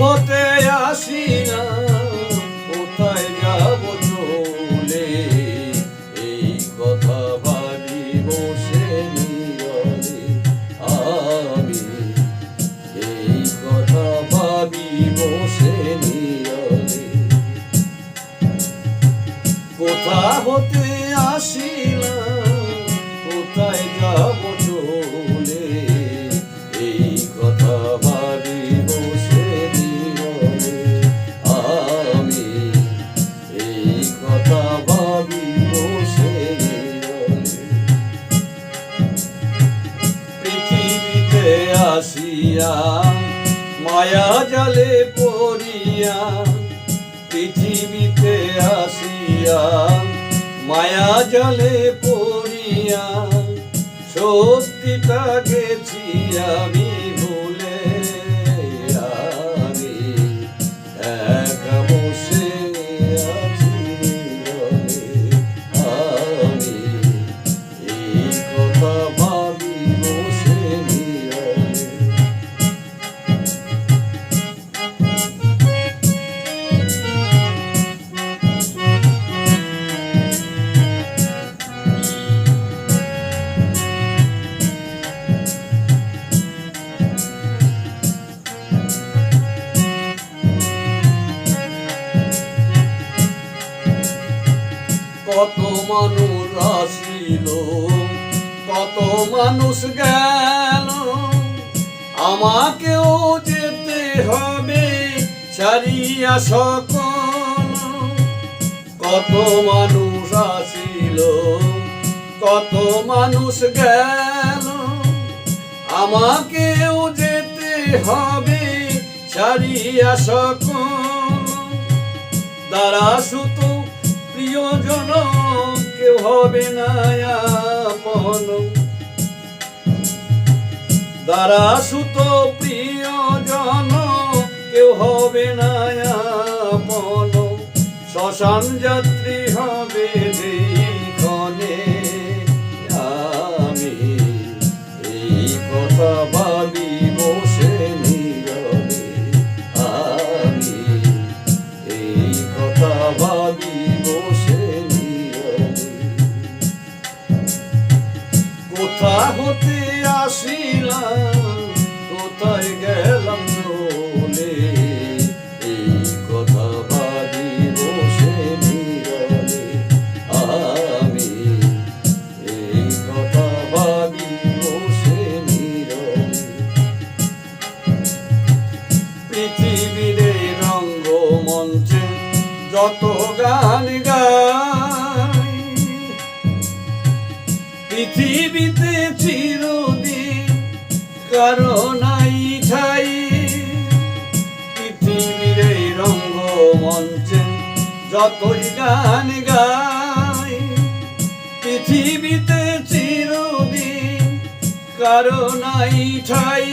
হতে আসি না কোথায় যাব চলে? এই কথা ভাবি মায়া জালে পড়িয়া পৃথিবীতে আসিয়া মায়া জালে পড়িয়া সত্যিটা গেছি আমি কত মানুষ আসিল, কত মানুষ গেল। আমাকেও যেতে হবে ছাড়িয়া সকল। কত মানুষ আসিল, কত মানুষ গেল। আমাকেও যেতে হবে ছাড়িয়া সকল। দ্বারা সুত প্রিয়জন কেউ হবে না আপন দ্বারা সুত প্রিয়জন কেউ হবে না আপন শ্মশান যাত্রী হবে যেখানে কোথা হতে আসিলাম? কোথায় গেলাম চলে এই কথা ভাবি বসে নীরবে আমি এই কথা ভাবি বসে নীরবে পৃথিবীর রঙ্গমঞ্চে যত গান গাই যতই গান গাই, পৃথিবীতে চিরদিন কারণ নাই ঠাই।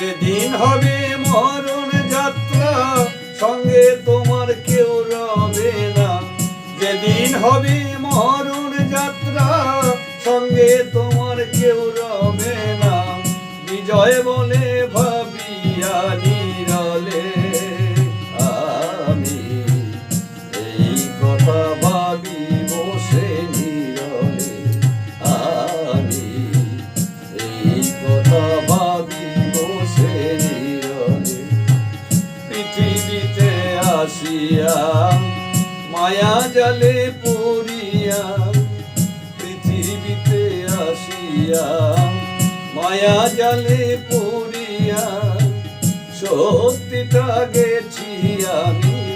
যেদিন হবে মরণ যাত্রা, সঙ্গে তোমার কেউ রবে না। যেদিন হবে জালে পড়িয়া পৃথিবীতে আসিয়া মায়া জালে পড়িয়া সত্যিটা গেছি আমি।